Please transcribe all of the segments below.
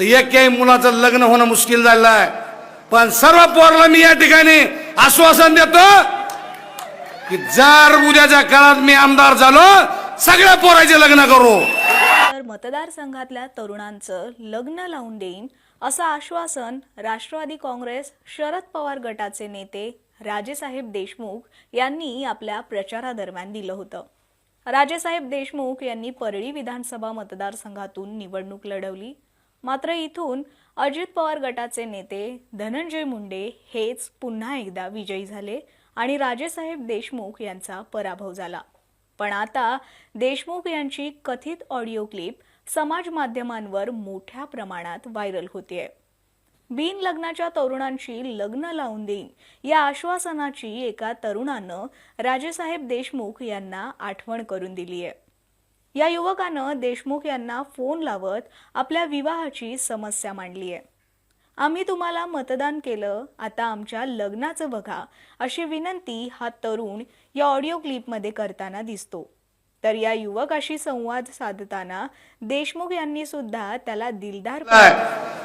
तर एकही मुलाचं लग्न होणं मुश्किल झालेलं आहे पण सर्व पोरला मी या ठिकाणी आश्वासन देतो की जर उद्याच्या काळात मी आमदार झालो सगळ्या पोराचे लग्न करू. तर मतदारसंघातल्या तरुणांचं लग्न लावून देईन असं आश्वासन राष्ट्रवादी काँग्रेस शरद पवार गटाचे नेते राजेसाहेब देशमुख यांनी आपल्या प्रचारादरम्यान दिलं होतं. राजेसाहेब देशमुख यांनी परळी विधानसभा मतदारसंघातून निवडणूक लढवली. मात्र इथून अजित पवार गटाचे नेते धनंजय मुंडे हेच पुन्हा एकदा विजयी झाले आणि राजेसाहेब देशमुख यांचा पराभव झाला. पण आता देशमुख यांची कथित ऑडिओ क्लिप समाज माध्यमांवर मोठ्या प्रमाणात व्हायरल होतीये. बिन लग्नाच्या तरुणांची लग्न लावून देईन या आश्वासनाची एका तरुणानं राजेसाहेब देशमुख यांना आठवण करून दिली आहे या युवकानं देशमुख यांना फोन लावत आपल्या विवाहाची समस्या मांडली आहे. आम्ही तुम्हाला मतदान केलं आता आमच्या लग्नाचं बघा अशी विनंती हा तरुण या ऑडिओ क्लिपमध्ये करताना दिसतो. तर या युवकाशी संवाद साधताना देशमुख यांनी सुद्धा त्याला दिलदार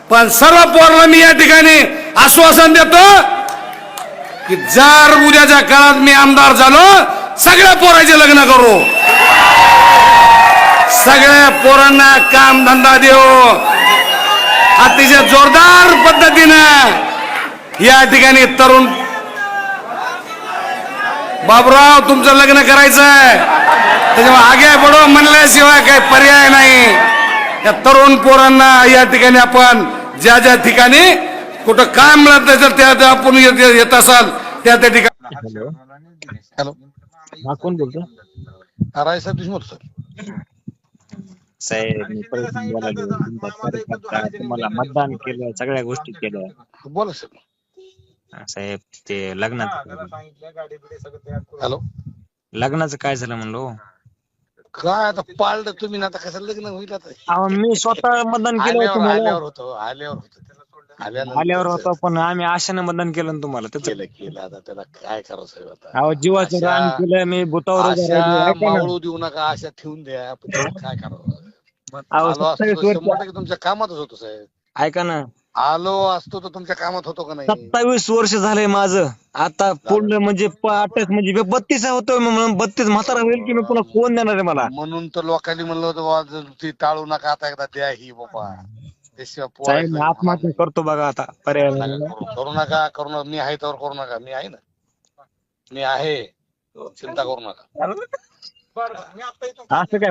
पण सर्व पोराला मी या ठिकाणी आश्वासन देतो की जर उद्याच्या काळात मी आमदार झालो सगळ्या पोराचे लग्न करू. सगळ्या पोरांना काम धंदा देऊ. अतिशय जोरदार पद्धतीनं या ठिकाणी तरुण बाबराव तुमचं लग्न करायचं आहे त्याच्यामुळे आगे बडो म्हणल्याशिवाय काही पर्याय नाही. या तरुण पोरांना या ठिकाणी आपण ज्या ज्या ठिकाणी कुठं काम मिळत असेल त्या त्या आपण येत येत असाल त्या त्या ठिकाणी हॅलो. हॅलो. हा कोण बोलतो देशमुख सर साहेब तुम्हाला मतदान केलं सगळ्या गोष्टी केल्या. बोला सर. हा, साहेब ते लग्नाचं हॅलो. लग्नाचं काय झालं म्हणलो? काय आता पाळलं तुम्ही ना आता कसं लग्न होईल आता? अहो मी स्वतः मतदान केलं आल्यावर तुम्हाला. आल्यावर होतो आल्यावर होतो. आल्यानंतर आल्यावर होतं पण आम्ही आशेनं मतदान केलं ना तुम्हाला त्याचं. केलं केलं आता त्याला काय करावं साहेब आता? अहो जीवाचं आशा- रान केलं मी बुतावर उभं राहिलो. आशा ऐका ना. मावळू देऊ नका आशा ठेवून द्या पण त्याला काय करावं? आलो असतो सत्तावीस तर वर्ष शंभर टक्के तुमच्या कामातच होतो साहेब. ऐका ना. आलो असतो तर तुमच्या कामात होतो का नाही? सत्तावीस वर्ष झालंय माझं. आता पूर्ण म्हणजे अठ्ठावीस म्हणजे बत्तीस होतोय म्हणून बत्तीस म्हातारा होईल की मी पुन्हा कोण देणार आहे मला? म्हणून तर लोकांनी म्हणलं होतं बुवा, जर ती टाळू नका आता एकदा द्या ही बाबा. त्याशिवाय साहेब मी पोरायचं आत्महत्या करतो बघा आता पर्याय नका नाही. करू करू नका करू नका. मी आहे तर करू नका. मी आहे ना? मी आहे. चिंता करू नका. असं काय?